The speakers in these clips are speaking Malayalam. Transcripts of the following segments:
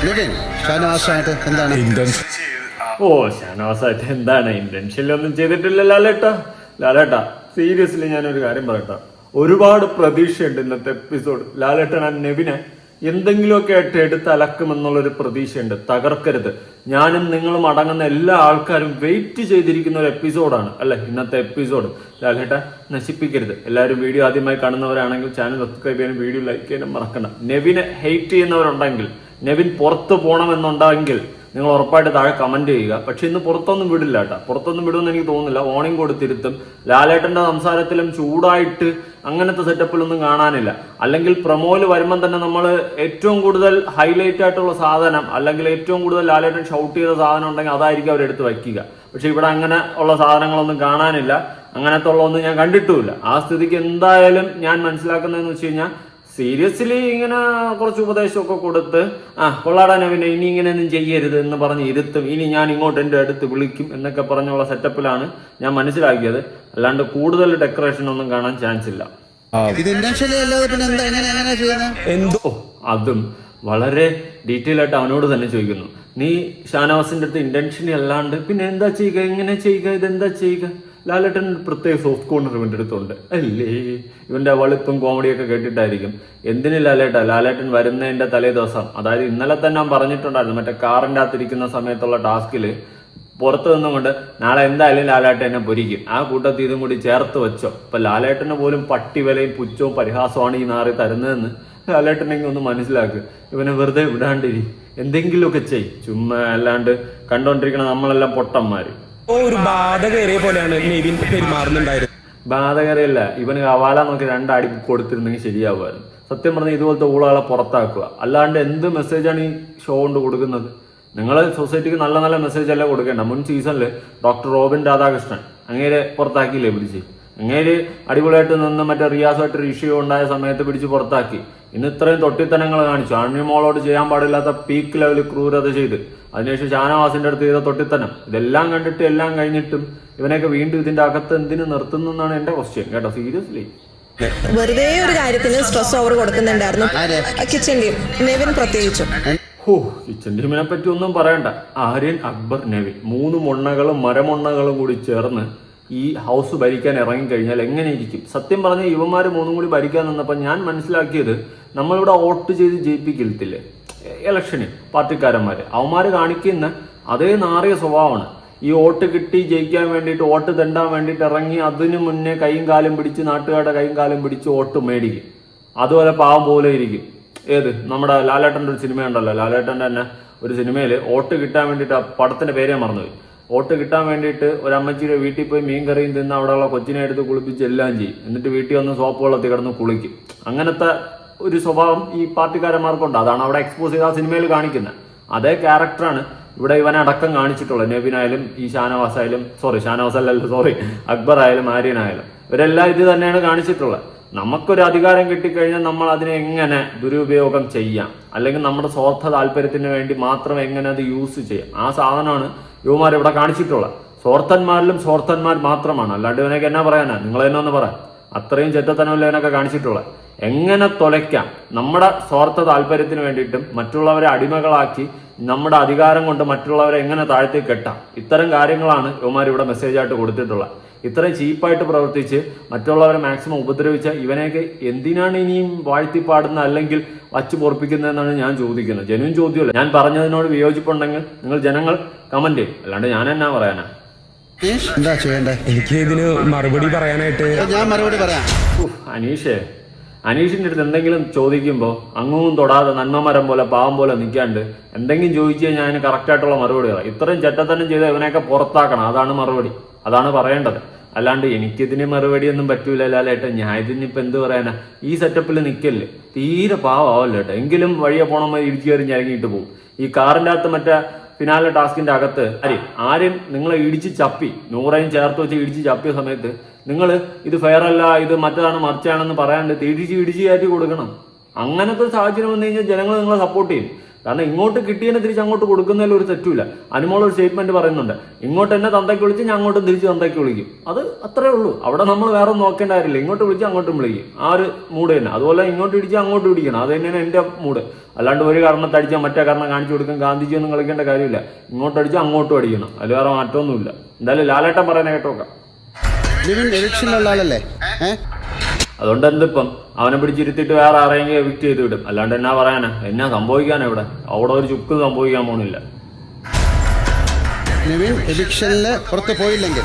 ഷാനവാസായിട്ട് എന്താണ്? ഓ ഷാനവാസായിട്ട് എന്താണ്? ഇന്റൻഷനിലൊന്നും ചെയ്തിട്ടില്ല ലാലേട്ട. ലാലേട്ട സീരിയസ്ലി ഞാൻ ഒരു കാര്യം പറയട്ടെ. ഒരുപാട് പ്രതീക്ഷയുണ്ട് ഇന്നത്തെ എപ്പിസോഡ് ലാലേട്ടൻ ആ നെവിനെ എന്തെങ്കിലുമൊക്കെ ആയിട്ട് എടുത്ത് അലക്കുമെന്നുള്ളൊരു പ്രതീക്ഷയുണ്ട്. തകർക്കരുത്. ഞാനും നിങ്ങളും അടങ്ങുന്ന എല്ലാ ആൾക്കാരും വെയിറ്റ് ചെയ്തിരിക്കുന്ന ഒരു എപ്പിസോഡാണ് അല്ലെ ഇന്നത്തെ എപ്പിസോഡ് ലാലേട്ട നശിപ്പിക്കരുത്. എല്ലാവരും വീഡിയോ ആദ്യമായി കാണുന്നവരാണെങ്കിൽ ചാനൽ സബ്സ്ക്രൈബ് ചെയ്യാനും വീഡിയോ ലൈക്ക് ചെയ്യാനും മറക്കണം നെവിനെ ഹെയ്റ്റ് ചെയ്യുന്നവരുണ്ടെങ്കിൽ നെവിൻ പുറത്ത് പോകണമെന്നുണ്ടെങ്കിൽ നിങ്ങൾ ഉറപ്പായിട്ട് താഴെ കമന്റ് ചെയ്യുക. പക്ഷെ ഇന്ന് പുറത്തൊന്നും വിടില്ല കേട്ടോ. പുറത്തൊന്നും വിടുമെന്ന് എനിക്ക് തോന്നുന്നില്ല. ഓണിംഗ് കൊടുത്തിരുത്തും. ലാലേട്ടന്റെ സംസാരത്തിലും ചൂടായിട്ട് അങ്ങനത്തെ സെറ്റപ്പിലൊന്നും കാണാനില്ല. അല്ലെങ്കിൽ പ്രൊമോയിൽ വരുമ്പം തന്നെ നമ്മൾ ഏറ്റവും കൂടുതൽ ഹൈലൈറ്റ് ആയിട്ടുള്ള സാധനം അല്ലെങ്കിൽ ഏറ്റവും കൂടുതൽ ലാലേട്ടൻ ഷൗട്ട് ചെയ്ത സാധനം ഉണ്ടെങ്കിൽ അതായിരിക്കും അവരെടുത്ത് വയ്ക്കുക. പക്ഷെ ഇവിടെ അങ്ങനെ ഉള്ള സാധനങ്ങളൊന്നും കാണാനില്ല. അങ്ങനത്തെ ഉള്ളതൊന്നും ഞാൻ കണ്ടിട്ടുമില്ല. ആ സ്ഥിതിക്ക് എന്തായാലും ഞാൻ മനസ്സിലാക്കുന്നതെന്ന് വെച്ച് കഴിഞ്ഞാൽ സീരിയസ്ലി ഇങ്ങനെ കുറച്ച് ഉപദേശമൊക്കെ കൊടുത്ത് ആ കൊള്ളാടാന പിന്നെ ഇനി ഇങ്ങനെയൊന്നും ചെയ്യരുത് എന്ന് പറഞ്ഞ് ഇരുത്തും. ഇനി ഞാൻ ഇങ്ങോട്ട് എന്റെ അടുത്ത് വിളിക്കും എന്നൊക്കെ പറഞ്ഞുള്ള സെറ്റപ്പിലാണ് ഞാൻ മനസ്സിലാക്കിയത്. അല്ലാണ്ട് കൂടുതൽ ഡെക്കറേഷൻ ഒന്നും കാണാൻ ചാൻസ് ഇല്ല. ഇത് ഇന്റൻഷ്യലി അല്ലാതെ പിന്നെ എന്താ എങ്ങനെ എങ്ങനെ ചെയ്യുന്നത് എന്തോ? അതും വളരെ ഡീറ്റെയിൽ ആയിട്ട് അവനോട് തന്നെ ചോദിക്കുന്നു. നീ ഷാനവാസിന്റെ അടുത്ത് ഇന്റൻഷൻ അല്ലാണ്ട് പിന്നെ എന്താ ചെയ്യുക എങ്ങനെ ചെയ്യുക ഇതെന്താ ചെയ്യുക? ലാലേട്ടൻ പ്രത്യേക സോഫ്റ്റ് കോർണർ ഇവന്റെ അടുത്തുണ്ട്. അല്ലേ? ഇവന്റെ വളിപ്പും കോമഡിയൊക്കെ കേട്ടിട്ടായിരിക്കും. എന്തിന് ലാലേട്ട? ലാലേട്ടൻ വരുന്നതിന്റെ തലേ ദിവസം. അതായത് ഇന്നലെ തന്നെ ഞാൻ പറഞ്ഞിട്ടുണ്ടായിരുന്നു. മറ്റേ കാറിന്റെ അകത്തിരിക്കുന്ന സമയത്തുള്ള ടാസ്കിൽ പുറത്തു നിന്നുകൊണ്ട് നാളെ എന്തായാലും ലാലേട്ടൻ എന്നെ പൊരിക്കും. ആ കൂട്ടത്തിൽ ഇതും കൂടി ചേർത്ത് വെച്ചോ. ഇപ്പൊ ലാലേട്ടന് പോലും പട്ടി വിലയും പുച്ഛവും പരിഹാസമാണ് ഈ നാറി തരുന്നതെന്ന് ലാലേട്ടനെങ്കിൽ ഒന്ന് മനസ്സിലാക്കുക ഇവനെ വെറുതെ വിടാണ്ടിരി. എന്തെങ്കിലുമൊക്കെ ചെയ്. ചുമ്മാ അല്ലാണ്ട് കണ്ടോണ്ടിരിക്കണ നമ്മളെല്ലാം പൊട്ടന്മാര്. ഓ ഒരു ബാധ പോലെയാണ് നെവിൻ പെരുമാറുന്നുണ്ടായിരുന്നത് ബാധകരല്ല ഇവന് ഹവാല നമുക്ക് രണ്ടടി കൊടുത്തിരുന്നെങ്കിൽ ശരിയാവുമായിരുന്നു. സത്യം പറഞ്ഞാൽ ഇതുപോലത്തെ ഊളകളെ പുറത്താക്കുക. അല്ലാണ്ട് എന്ത് മെസ്സേജാണ് ഈ ഷോ കൊണ്ട് കൊടുക്കുന്നത്? നിങ്ങൾ സൊസൈറ്റിക്ക് നല്ല നല്ല മെസ്സേജ് അല്ല കൊടുക്കേണ്ട മുൻ സീസണിൽ ഡോക്ടർ റോബിൻ രാധാകൃഷ്ണൻ അങ്ങേരെ പുറത്താക്കിയില്ലേ പിടിച്ച്? അങ്ങേര് അടിപൊളിയായിട്ട് നിന്ന് മറ്റേ റിയാസായിട്ട് ഒരു ഇഷ്യൂ ഉണ്ടായ സമയത്ത് പിടിച്ച് പുറത്താക്കി. ഇന്ന് ഇത്രയും തൊട്ടിത്തനങ്ങൾ കാണിച്ചു. മോളോട് ചെയ്യാൻ പാടില്ലാത്ത പീക്ക് ലെവലിൽ ക്രൂരത ചെയ്ത് അതിനുശേഷം ഷാനവാസിന്റെ അടുത്ത് ചെയ്ത തൊട്ടിത്തനം. ഇതെല്ലാം കണ്ടിട്ട് എല്ലാം കഴിഞ്ഞിട്ടും ഇവനൊക്കെ വീണ്ടും ഇതിന്റെ അകത്ത് എന്തിനു നിർത്തുന്നു എന്നാണ് എന്റെ ക്വസ്റ്റ്യൻ കേട്ടോ? സീരിയസ്ലി വെറുതെ ഒരു കാര്യത്തിന് സ്ട്രെസ് ഓവർ കൊടുക്കുന്നുണ്ടായിരുന്നു. കിച്ചൻ ടീം നെവിൻ പ്രത്യേകിച്ചും. ഹോ കിച്ചൻ ടീമിനെ പറ്റി ഒന്നും പറയണ്ട. ആര്യൻ അക്ബർ നെവിൻ. മൂന്ന് മൊണ്ണകളും മരമൊണ്ണകളും കൂടി ചേർന്ന് ഈ ഹൗസ് ഭരിക്കാൻ ഇറങ്ങിക്കഴിഞ്ഞാൽ എങ്ങനെ ഇരിക്കും സത്യം പറഞ്ഞ ഇവന്മാർ മൂന്നും കൂടി ഭരിക്കാൻ നിന്നപ്പോൾ ഞാൻ മനസ്സിലാക്കിയത് നമ്മളിവിടെ വോട്ട് ചെയ്ത് ജയിപ്പിക്കത്തില്ലേ? ഇലക്ഷന് പാർട്ടിക്കാരന്മാർ അവന്മാർ കാണിക്കുന്ന അതേ നാറിയ സ്വഭാവമാണ്. ഈ വോട്ട് കിട്ടി ജയിക്കാൻ വേണ്ടിയിട്ട് വോട്ട് തെണ്ടാൻ വേണ്ടിയിട്ട് ഇറങ്ങി അതിനു മുന്നേ കൈയും കാലും പിടിച്ച് നാട്ടുകാരുടെ കൈയും കാലും പിടിച്ച് വോട്ട് മേടിക്കും. അതുപോലെ പാവം പോലെ ഇരിക്കും. ഏത്? നമ്മുടെ ലാലേട്ടന്റെ ഒരു സിനിമ ഉണ്ടല്ലോ. ലാലേട്ടന്റെ തന്നെ ഒരു സിനിമയിൽ വോട്ട് കിട്ടാൻ വേണ്ടിയിട്ട് ആ പടത്തിന്റെ പേരേ മറന്നുപോയി. വോട്ട് കിട്ടാൻ വേണ്ടിയിട്ട് ഒരു അമ്മച്ചിയുടെ വീട്ടിൽ പോയി മീൻ കറിയും തിന്ന് അവിടെയുള്ള കൊച്ചിനെ എടുത്ത് കുളിപ്പിച്ച് എല്ലാം ചെയ്യും. എന്നിട്ട് വീട്ടിൽ വന്ന് സോപ്പ് വെള്ളത്തിൽ കിടന്ന് കുളിക്കും. അങ്ങനത്തെ ഒരു സ്വഭാവം ഈ പാർട്ടിക്കാരന്മാർക്കുണ്ട്. അതാണ് അവിടെ എക്സ്പോസ് ചെയ്ത് ആ സിനിമയിൽ കാണിക്കുന്നത്. അതേ ക്യാരക്ടറാണ് ഇവിടെ ഇവനെ അടക്കം കാണിച്ചിട്ടുള്ളത്. നബിനായാലും ഈ ഷാനവാസ് ആയാലും സോറി ഷാനവാസ് അല്ലല്ലോ സോറി അക്ബർ ആയാലും ആര്യനായാലും ഇവരെല്ലാം ഇത് തന്നെയാണ് കാണിച്ചിട്ടുള്ളത്. നമുക്കൊരു അധികാരം കിട്ടിക്കഴിഞ്ഞാൽ നമ്മൾ അതിനെ എങ്ങനെ ദുരുപയോഗം ചെയ്യാം? അല്ലെങ്കിൽ നമ്മുടെ സ്വാർത്ഥ താല്പര്യത്തിന് വേണ്ടി മാത്രം എങ്ങനെ അത് യൂസ് ചെയ്യാം? ആ സാധനമാണ് യുവമാർ ഇവിടെ കാണിച്ചിട്ടുള്ളത്. സ്വാർത്ഥന്മാരിലും സ്വാർത്ഥന്മാർ മാത്രമാണ്. അല്ലാണ്ട് ഇവനൊക്കെ എന്നാ പറയാനാ? നിങ്ങൾ തന്നെ ഒന്ന് പറയാം അത്രയും ചെറ്റത്തനമല്ല ഇവനൊക്കെ കാണിച്ചിട്ടുള്ളത്. എങ്ങനെ തുലയ്ക്കാം? നമ്മുടെ സ്വാർത്ഥ താല്പര്യത്തിന് വേണ്ടിയിട്ടും മറ്റുള്ളവരെ അടിമകളാക്കി നമ്മുടെ അധികാരം കൊണ്ട് മറ്റുള്ളവരെ എങ്ങനെ താഴ്ത്തി കെട്ടാം? ഇത്തരം കാര്യങ്ങളാണ് യുവമാർ ഇവിടെ മെസ്സേജ് ആയിട്ട് കൊടുത്തിട്ടുള്ളത്. ഇത്രയും ചീപ്പായിട്ട് പ്രവർത്തിച്ച് മറ്റുള്ളവരെ മാക്സിമം ഉപദ്രവിച്ച ഇവനെയൊക്കെ എന്തിനാണ് ഇനിയും വാഴ്ത്തി വാഴ്ത്തിപ്പാടുന്ന അല്ലെങ്കിൽ വച്ചു പൊറപ്പിക്കുന്നതെന്നാണ് ഞാൻ ചോദിക്കുന്നത്. ജനുവിൻ ചോദ്യമല്ല. ഞാൻ പറഞ്ഞതിനോട് വിയോജിപ്പുണ്ടെങ്കിൽ നിങ്ങൾ ജനങ്ങൾ കമന്റ് ചെയ്യും. അല്ലാണ്ട് ഞാൻ എന്നാ പറയാനാ? എന്താ ചെയ്യണ്ടേ? എനിക്ക് ഇതിന് മറുപടി പറയാനായിട്ട് ഞാൻ മറുപടി പറയാം. അനീഷേ. അനീഷിന്റെ അടുത്ത് എന്തെങ്കിലും ചോദിക്കുമ്പോൾ അങ്ങും തൊടാതെ നന്മമരം പോലെ പാവം പോലെ നിൽക്കാണ്ട് എന്തെങ്കിലും ചോദിച്ചു കഴിഞ്ഞാൽ അതിന് കറക്റ്റ് ആയിട്ടുള്ള മറുപടി പറയാം. ഇത്രയും ചെറ്റത്തനം ചെയ്ത് ഇവനെയൊക്കെ പുറത്താക്കണം. അതാണ് മറുപടി. അതാണ് പറയേണ്ടത്. അല്ലാണ്ട് എനിക്കിതിന് മറുപടി ഒന്നും പറ്റൂല ലാലേട്ടാ ഞാൻ ഇതിനിപ്പോ എന്ത് പറയാനാ? ഈ സെറ്റപ്പിൽ നിൽക്കല്ലേ തീരെ പാവമാവല്ലോ എങ്കിലും വഴിയെ പോണ ഇടിച്ചു കയറി ഞരങ്ങിയിട്ട് പോകും ഈ കാറിന്റെ അകത്ത് മറ്റേ ഫിനാലെ ടാസ്കിന്റെ അകത്ത് അരി ആരും നിങ്ങളെ ഇടിച്ച് ചപ്പി നൂറേയും ചേർത്ത് വെച്ച് ഇടിച്ച് ചപ്പിയ സമയത്ത് നിങ്ങൾ ഇത് ഫെയർ അല്ല ഇത് മറ്റതാണ് മറിച്ചാണെന്ന് പറയാണ്ട് തിരിച്ച് ഇടിച്ച് കയറ്റി കൊടുക്കണം. അങ്ങനത്തെ സാഹചര്യം വന്നു കഴിഞ്ഞാൽ ജനങ്ങൾ നിങ്ങളെ സപ്പോർട്ട് ചെയ്യും. കാരണം ഇങ്ങോട്ട് കിട്ടിയതിനെ തിരിച്ച് അങ്ങോട്ട് കൊടുക്കുന്നതിൽ ഒരു തെറ്റുമില്ല. അനുമോൾ ഒരു സ്റ്റേറ്റ്മെന്റ് പറയുന്നുണ്ട്. ഇങ്ങോട്ട് എന്നെ തന്തയ്ക്ക് വിളിച്ച് ഞാൻ അങ്ങോട്ടും തിരിച്ച് തന്തയ്ക്ക് വിളിക്കും. അത് അത്രേ ഉള്ളൂ. അവിടെ നമ്മൾ വേറെ നോക്കേണ്ട കാര്യമില്ല. ഇങ്ങോട്ട് വിളിച്ച് അങ്ങോട്ടും വിളിക്കും. ആ ഒരു മൂഡ് തന്നെ. അതുപോലെ ഇങ്ങോട്ട് ഇടിച്ച് അങ്ങോട്ട് ഇടിക്കണം. അത് തന്നെയാണ് എന്റെ മൂഡ് അല്ലാണ്ട് ഒരു കാരണത്തെ അടിച്ചാൽ മറ്റേ കാരണം കാണിച്ചു കൊടുക്കും ഗാന്ധിജി ഒന്നും കളിക്കേണ്ട കാര്യമില്ല. ഇങ്ങോട്ട് അടിച്ചാൽ അങ്ങോട്ടും അടിക്കണം. അതിൽ വേറെ മാറ്റമൊന്നുമില്ല. എന്തായാലും ലാലേട്ടൻ പറയുന്ന കേട്ടോക്കാം. അതുകൊണ്ട് എന്തിപ്പം അവനെ പിടിച്ചിരുത്തിയിട്ട് വേറെ ആരെങ്കിലും എവിക്ട് ചെയ്ത് വിടും. അല്ലാണ്ട് എന്നാ പറയാനാ? എന്നാ സംഭവിക്കാനാ ഇവിടെ? അവിടെ ഒരു ചുക്ക് സംഭവിക്കാൻ പോണില്ല. നിവിൻ എവിക്ഷനിൽ പുറത്ത് പോയില്ലെങ്കിൽ.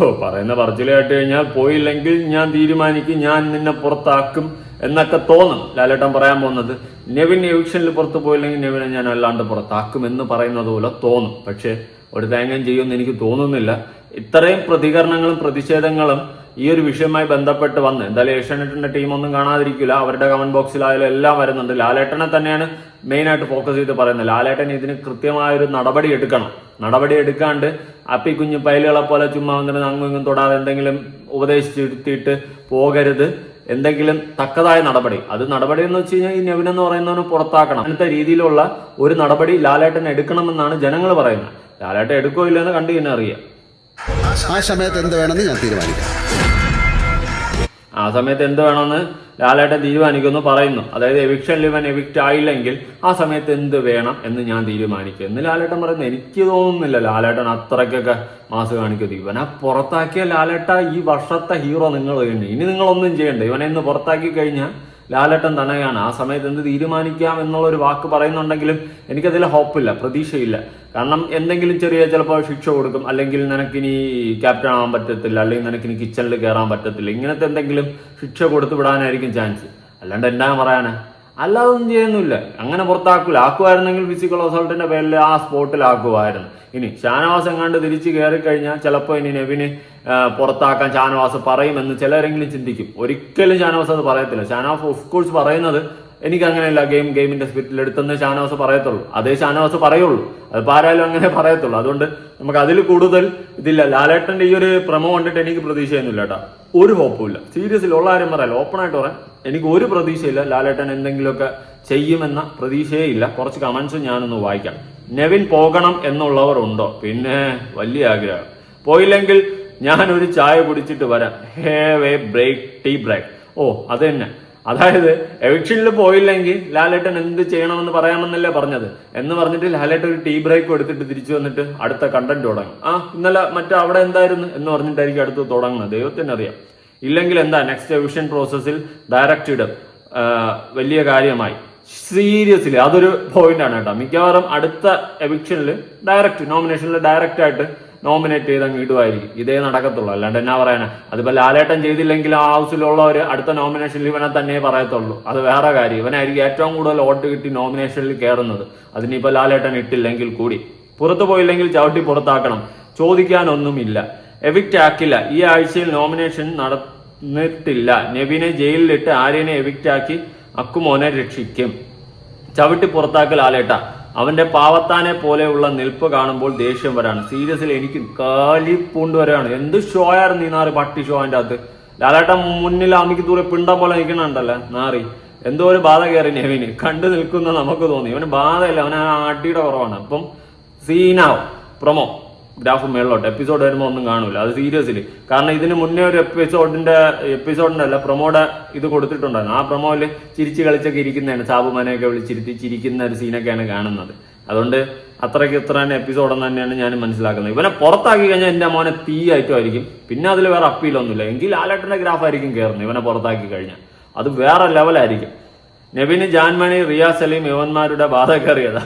ഓ പറയുന്ന പറച്ചിൽ കേട്ട് കഴിഞ്ഞാൽ പോയില്ലെങ്കിൽ ഞാൻ തീരുമാനിക്കും ഞാൻ നിന്നെ പുറത്താക്കും. എന്നൊക്കെ തോന്നും. ലാലേട്ടൻ പറയാൻ പോകുന്നത് നെവിൻ എവിക്ഷനിൽ പുറത്തു പോയില്ലെങ്കിൽ നെവിനെ ഞാൻ അല്ലാണ്ട് പുറത്താക്കും എന്ന് പറയുന്നത് പോലെ തോന്നും. പക്ഷേ ഒരു തേങ്ങയും ചെയ്യുമെന്ന് എനിക്ക് തോന്നുന്നില്ല. ഇത്രയും പ്രതികരണങ്ങളും പ്രതിഷേധങ്ങളും ഈ ഒരു വിഷയവുമായി ബന്ധപ്പെട്ട് വന്ന് എന്തായാലും ഏഷ്യാനെറ്റിന്റെ ടീമൊന്നും കാണാതിരിക്കില്ല. അവരുടെ കമന്റ് ബോക്സിലായാലും എല്ലാം വരുന്നുണ്ട്. ലാലേട്ടനെ തന്നെയാണ് മെയിൻ ആയിട്ട് ഫോക്കസ് ചെയ്ത് പറയുന്നത്. ലാലേട്ടൻ ഇതിന് കൃത്യമായ ഒരു നടപടി എടുക്കണം. നടപടി എടുക്കാണ്ട് അപ്പി കുഞ്ഞു പൈലുകളെ പോലെ ചുമ്മാ വന്നിട്ട് അങ്ങും ഇങ്ങും തൊടാതെ എന്തെങ്കിലും ഉപദേശിച്ചിരുത്തിയിട്ട് പോകരുത്. എന്തെങ്കിലും തക്കതായ നടപടി. അത് നടപടി എന്ന് വെച്ച് കഴിഞ്ഞാൽ ഈ നെവിൻ എന്ന് പറയുന്നവന് പുറത്താക്കണം. അങ്ങനത്തെ രീതിയിലുള്ള ഒരു നടപടി ലാലേട്ടൻ എടുക്കണമെന്നാണ് ജനങ്ങൾ പറയുന്നത്. ലാലേട്ടൻ എടുക്കോ ഇല്ലെന്ന് കണ്ടു കഴിഞ്ഞാൽ അറിയാം. ആ സമയത്ത് എന്ത് വേണമെന്ന് ഞാൻ തീരുമാനിക്കാം. ആ സമയത്ത് എന്ത് വേണമെന്ന് ലാലേട്ടൻ തീരുമാനിക്കുമെന്ന് പറയുന്നു. അതായത് എവിക്ഷൻ ലിവൻ എവിക്റ്റ് ആയില്ലെങ്കിൽ ആ സമയത്ത് എന്ത് വേണം എന്ന് ഞാൻ തീരുമാനിക്കും. എന്ന് ലാലേട്ടൻ പറയുന്നു എനിക്ക് തോന്നുന്നില്ല ലാലേട്ടൻ അത്രയ്ക്കൊക്കെ മാസ് കാണിക്കുന്നത് ഇവനെ പുറത്താക്കിയ ലാലേട്ട ഈ വർഷത്തെ ഹീറോ നിങ്ങൾ തന്നെ. ഇനി നിങ്ങളൊന്നും ചെയ്യണ്ട. ഇവനെ ഇന്ന് പുറത്താക്കി കഴിഞ്ഞാൽ ലാലേട്ടൻ തന്നെയാണ്. ആ സമയത്ത് എന്ത് തീരുമാനിക്കാം എന്നുള്ള ഒരു വാക്ക് പറയുന്നുണ്ടെങ്കിലും എനിക്കതിൽ ഹോപ്പില്ല പ്രതീക്ഷയില്ല. കാരണം എന്തെങ്കിലും ചെറിയ ചിലപ്പോൾ ശിക്ഷ കൊടുക്കും. അല്ലെങ്കിൽ നിനക്കിനി ക്യാപ്റ്റൻ ആവാൻ പറ്റത്തില്ല. അല്ലെങ്കിൽ നിനക്കിനി കിച്ചണിൽ കയറാൻ പറ്റത്തില്ല. ഇങ്ങനത്തെ എന്തെങ്കിലും ശിക്ഷ കൊടുത്തു വിടാനായിരിക്കും ചാൻസ്. അല്ലാണ്ട് എന്താ പറയാനാ? അല്ലാതെ ഒന്നും ചെയ്യുന്നില്ല. അങ്ങനെ പുറത്താക്കൂല. ആക്കുമായിരുന്നെങ്കിൽ ഫിസിക്കൽ അസോൾട്ടിന്റെ പേരിൽ ആ സ്പോട്ടിൽ ആക്കുമായിരുന്നു ഇനി ഷാനവാസ് എങ്ങാണ്ട് തിരിച്ചു കയറി കഴിഞ്ഞാൽ ചിലപ്പോൾ ഇനി നെവിന് പുറത്താക്കാൻ ഷാനവാസ് പറയുമെന്ന് ചിലരെങ്കിലും ചിന്തിക്കും. ഒരിക്കലും ഷാനവാസ് അത് പറയത്തില്ല. ഷാനവാസ് ഓഫ് കോഴ്സ് പറയുന്നത് എനിക്ക് അങ്ങനെയല്ല ഗെയിം ഗെയിമിന്റെ സ്പിരിറ്റിൽ എടുത്തെന്ന് ഷാനവാസ് പറയത്തുള്ളൂ. അതേ ഷാനവാസ് പറയുള്ളൂ. അത് ആരായാലും അങ്ങനെ പറയത്തുള്ളൂ. അതുകൊണ്ട് നമുക്ക് അതിൽ കൂടുതൽ ഇതില്ല. ലാലേട്ടന്റെ ഈ ഒരു പ്രമോ കണ്ടിട്ട് എനിക്ക് പ്രതീക്ഷയൊന്നുമില്ല കേട്ടോ. ഒരു ഹോപ്പും ഇല്ല. സീരിയസ്ലി ഉള്ള ആരും പറയാലോ ഓപ്പൺ ആയിട്ട് പറയാം. എനിക്ക് ഒരു പ്രതീക്ഷയില്ല. ലാലേട്ടൻ എന്തെങ്കിലുമൊക്കെ ചെയ്യുമെന്ന പ്രതീക്ഷയേ ഇല്ല കുറച്ച് കമന്റ്സ് ഞാനൊന്ന് വായിക്കാം. നെവിൻ പോകണം എന്നുള്ളവർ ഉണ്ടോ? പിന്നെ വലിയ ആഗ്രഹം. പോയില്ലെങ്കിൽ ഞാൻ ഒരു ചായ കുടിച്ചിട്ട് വരാം. Have a break tea break ഓ അത് തന്നെ അതായത് എവിക്ഷനിൽ പോയില്ലെങ്കിൽ ലാലേട്ടൻ എന്ത് ചെയ്യണമെന്ന് പറയാമെന്നല്ലേ പറഞ്ഞത്. എന്ന് പറഞ്ഞിട്ട് ലാലേട്ടൻ ഒരു ടീ ബ്രേക്ക് എടുത്തിട്ട് തിരിച്ചു വന്നിട്ട് അടുത്ത കണ്ടന്റ് തുടങ്ങും. ആ ഇന്നലെ മറ്റേ അവിടെ എന്തായിരുന്നു എന്ന് പറഞ്ഞിട്ടായിരിക്കും അടുത്ത് തുടങ്ങുന്നത്. ദൈവത്തിന് അറിയാം. ഇല്ലെങ്കിൽ എന്താ നെക്സ്റ്റ് എവിഷൻ പ്രോസസ്സിൽ ഡയറക്റ്റ് വലിയ കാര്യമായി. സീരിയസ്ലി അതൊരു പോയിന്റ് ആണ് കേട്ടോ. മിക്കവാറും അടുത്ത എവിക്ഷനിൽ ഡയറക്റ്റ് നോമിനേഷനിൽ ഡയറക്റ്റ് ആയിട്ട് നോമിനേറ്റ് ചെയ്ത് അങ്ങ് ഇടുമായിരിക്കും ഇതേ നടക്കത്തുള്ളൂ. അല്ലാണ്ട് എന്നാ പറയാനാ? അതിപ്പോ ലാലേട്ടൻ ചെയ്തില്ലെങ്കിൽ ആ ഹൗസിലുള്ള ഒരു അടുത്ത നോമിനേഷനിൽ ഇവനെ തന്നെ പറയത്തുള്ളൂ. അത് വേറെ കാര്യം. ഇവനായിരിക്കും ഏറ്റവും കൂടുതൽ വോട്ട് കിട്ടി നോമിനേഷനിൽ കയറുന്നത് അതിനിപ്പോ ലാലേട്ടൻ ഇട്ടില്ലെങ്കിൽ കൂടി. പുറത്തു പോയില്ലെങ്കിൽ ചവിട്ടി പുറത്താക്കണം. ചോദിക്കാനൊന്നുമില്ല. എവിക്റ്റ് ആക്കില്ല. ഈ ആഴ്ചയിൽ നോമിനേഷൻ നടന്നിട്ടില്ല. നെവിനെ ജയിലിലിട്ട് ആര്യനെ എവിക്റ്റ് ആക്കി അക്കുമോനെ രക്ഷിക്കും. ചവിട്ടി പുറത്താക്കൽ ആലേട്ട അവന്റെ പാവത്താനെ പോലെയുള്ള നിൽപ്പ് കാണുമ്പോൾ ദേഷ്യം വരാണ്. സീരിയസ്ലി എനിക്ക് കാലിപ്പൂണ്ട് വരാണ്. എന്ത് ഷോ ആയിരുന്നു ഈ നാറ് പട്ടി ഷോ അതിന്റെ അകത്ത്? ലാലേട്ടൻ മുന്നിൽ അമിക്ക് ദൂരെ പിണ്ടം പോലെ നിൽക്കണുണ്ടല്ലേ നാറി. എന്തോ ഒരു ബാധ കയറി നെവിന്. കണ്ടു നിൽക്കുന്ന നമുക്ക് തോന്നി. ഇവന് ബാധയില്ല. അവന് ആ അടിയുടെ കുറവാണ്. അപ്പം സീനാവും. പ്രൊമോ. ഗ്രാഫ് മേളിലോട്ട്. എപ്പിസോഡ് വരുമ്പോൾ ഒന്നും കാണൂല. അത് സീരിയസ്ലി കാരണം ഇതിന് മുന്നേ ഒരു എപ്പിസോഡിന്റെ എപ്പിസോഡിന്റെ അല്ല പ്രൊമോയുടെ ഇത് കൊടുത്തിട്ടുണ്ടായിരുന്നു. ആ പ്രൊമോയിൽ ചിരിച്ച് കളിച്ചൊക്കെ ഇരിക്കുന്നതാണ് സാബുമാനെയൊക്കെ വിളിച്ചിരുത്തി ചിരിക്കുന്ന ഒരു സീനൊക്കെയാണ് കാണുന്നത്. അതുകൊണ്ട് അത്രയ്ക്ക് ഇത്ര തന്നെ എപ്പിസോഡ് എന്ന് തന്നെയാണ് ഞാൻ മനസ്സിലാക്കുന്നത്. ഇവനെ പുറത്താക്കി കഴിഞ്ഞാൽ എന്റെ മോനെ തീ ആയിട്ടുമായിരിക്കും പിന്നെ അതിൽ വേറെ അപ്പീലൊന്നുമില്ല. എങ്കിൽ ആലട്ടിന്റെ ഗ്രാഫ് ആയിരിക്കും കയറുന്നത് ഇവനെ പുറത്താക്കി കഴിഞ്ഞാൽ അത് വേറെ ലെവലായിരിക്കും. നെവിന് ജാൻമണി റിയാസ് സലീം യുവന്മാരുടെ ബാധ കയറിയത്.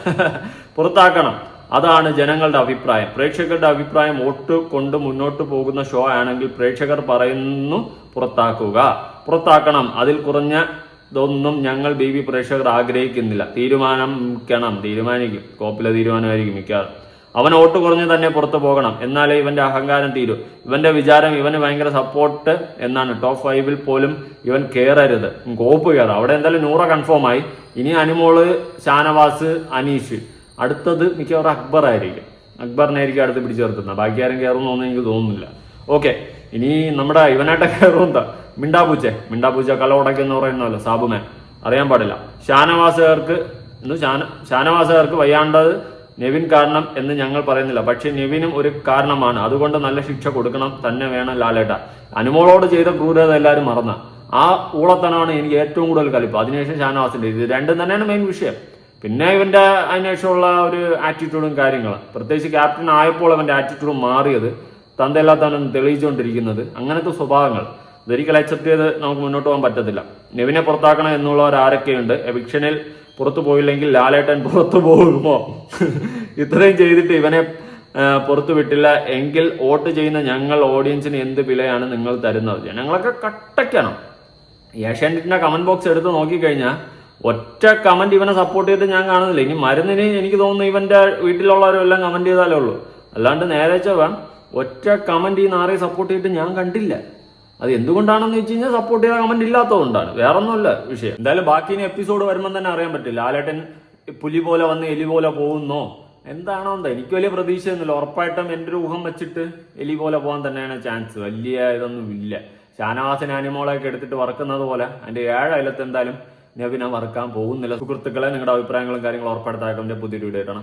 പുറത്താക്കണം. അതാണ് ജനങ്ങളുടെ അഭിപ്രായം. പ്രേക്ഷകരുടെ അഭിപ്രായം വോട്ട് കൊണ്ട് മുന്നോട്ട് പോകുന്ന ഷോ ആണെങ്കിൽ പ്രേക്ഷകർ പറയുന്നു പുറത്താക്കുക. പുറത്താക്കണം. അതിൽ കുറഞ്ഞ ഇതൊന്നും ഞങ്ങൾ ബി ബി പ്രേക്ഷകർ ആഗ്രഹിക്കുന്നില്ല. തീരുമാനിക്കണം. തീരുമാനിക്കും. കോപ്പിലെ തീരുമാനമായിരിക്കും മിക്കവാറും. അവൻ വോട്ട് കുറഞ്ഞ് തന്നെ പുറത്തു പോകണം. എന്നാലേ ഇവന്റെ അഹങ്കാരം തീരൂ. ഇവന്റെ വിചാരം ഇവന് ഭയങ്കര സപ്പോർട്ട് എന്നാണ്. ടോപ്പ് ഫൈവിൽ പോലും ഇവൻ കയറരുത് കോപ്പ് കയറാം അവിടെ എന്തായാലും നൂറ കൺഫേം ആയി. ഇനി അനുമോൾ ഷാനവാസ് അനീഷ്. അടുത്തത് മിക്കവാറും അക്ബർ ആയിരിക്കും. അക്ബറിനായിരിക്കും അടുത്ത് പിടിച്ചു നിർത്തുന്നത്. ബാക്കി ആരും കയറുമെന്നൊന്നും എനിക്ക് തോന്നുന്നില്ല. ഓക്കെ ഇനി നമ്മുടെ ഇവനായിട്ട് കയറുമെന്താ മിണ്ടാപൂച്ചെ. മിണ്ടാപൂച്ച കല ഉടക്കെന്ന് പറയുന്നല്ലോ സാബുമേ അറിയാൻ പാടില്ല. ഷാനവാസുകാർക്ക് എന്ന് ഷാന ഷാനവാസുകാർക്ക് വയ്യാണ്ടത് നെവിൻ കാരണം എന്ന് ഞങ്ങൾ പറയുന്നില്ല. പക്ഷെ നെവിനും ഒരു കാരണമാണ്. അതുകൊണ്ട് നല്ല ശിക്ഷ കൊടുക്കണം തന്നെ വേണം ലാലേട്ട. അനുമോളോട് ചെയ്ത ക്രൂരത എല്ലാവരും മറന്ന. ആ ഊളത്തനമാണ് എനിക്ക് ഏറ്റവും കൂടുതൽ കലിപ്പ്. അതിനുശേഷം ഷാനവാസിന്റെ ഇത് രണ്ടും തന്നെയാണ് മെയിൻ വിഷയം. പിന്നെ ഇവന്റെ അതിനുശേഷമുള്ള ഒരു ആറ്റിറ്റ്യൂഡും കാര്യങ്ങളും. പ്രത്യേകിച്ച് ക്യാപ്റ്റൻ ആയപ്പോൾ അവന്റെ ആറ്റിറ്റ്യൂഡ് മാറിയത് തന്തയില്ലാത്തവനും തെളിയിച്ചുകൊണ്ടിരിക്കുന്നത് അങ്ങനത്തെ സ്വഭാവങ്ങൾ. ഇതൊരിക്കലും അക്സെപ്റ്റ് ചെയ്ത് നമുക്ക് മുന്നോട്ട് പോകാൻ പറ്റത്തില്ല. നെവിനെ പുറത്താക്കണം എന്നുള്ളവർ ആരൊക്കെയുണ്ട്? എവിക്ഷനിൽ പുറത്തു പോയില്ലെങ്കിൽ ലാലേട്ടൻ പുറത്തു പോകുമോ? ഇത്രയും ചെയ്തിട്ട് ഇവനെ പുറത്തു വിട്ടില്ല. എങ്കിൽ വോട്ട് ചെയ്യുന്ന ഞങ്ങൾ ഓഡിയൻസിന് എന്ത് വിലയാണ് നിങ്ങൾ തരുന്നത്? ജനങ്ങളൊക്കെ കട്ടയ്ക്കണം. ഏഷ്യാനെറ്റിന്റെ കമന്റ് ബോക്സ് എടുത്ത് നോക്കിക്കഴിഞ്ഞാൽ ഒറ്റ കമന്റ് ഇവനെ സപ്പോർട്ട് ചെയ്ത് ഞാൻ കാണുന്നില്ല. ഇനി മരുന്നിന് എനിക്ക് തോന്നുന്നു ഇവന്റെ വീട്ടിലുള്ളവരും എല്ലാം കമന്റ് ചെയ്താലേ ഉള്ളൂ. അല്ലാണ്ട് നേരെ വേണം ഒറ്റ കമന്റ് ഈ നാറെ സപ്പോർട്ട് ചെയ്തിട്ട് ഞാൻ കണ്ടില്ല. അത് എന്തുകൊണ്ടാണെന്ന് വെച്ച് കഴിഞ്ഞാൽ സപ്പോർട്ട് ചെയ്ത കമന്റ് ഇല്ലാത്തതുകൊണ്ടാണ്. വേറെ ഒന്നുമല്ല വിഷയം. എന്തായാലും ബാക്കി ഇനി എപ്പിസോഡ് വരുമ്പോൾ തന്നെ അറിയാൻ പറ്റില്ല. ലാലേട്ടൻ പുലി പോലെ വന്ന് എലി പോലെ പോകുന്നോ? എന്താണോ എന്താ? എനിക്ക് വലിയ പ്രതീക്ഷയൊന്നുമില്ല. ഉറപ്പായിട്ടും എന്റെ ഒരു ഊഹം വെച്ചിട്ട് എലി പോലെ പോകാൻ തന്നെയാണ് ചാൻസ് വലിയ ഇതൊന്നും ഇല്ല. ഷാനവാസിന് അനിമോളൊക്കെ എടുത്തിട്ട് വറക്കുന്നത് പോലെ. അതിന്റെ ഏഴ് അയലത്ത് എന്തായാലും നവിനെ മറക്കാൻ പോകുന്നില്ല. സുഹൃത്തുക്കളെ നിങ്ങളുടെ അഭിപ്രായങ്ങളും കാര്യങ്ങളും ഉറപ്പെടുത്താക്കാൻ പുതിയൊരു വീഡിയോ ആയിട്ടാണ്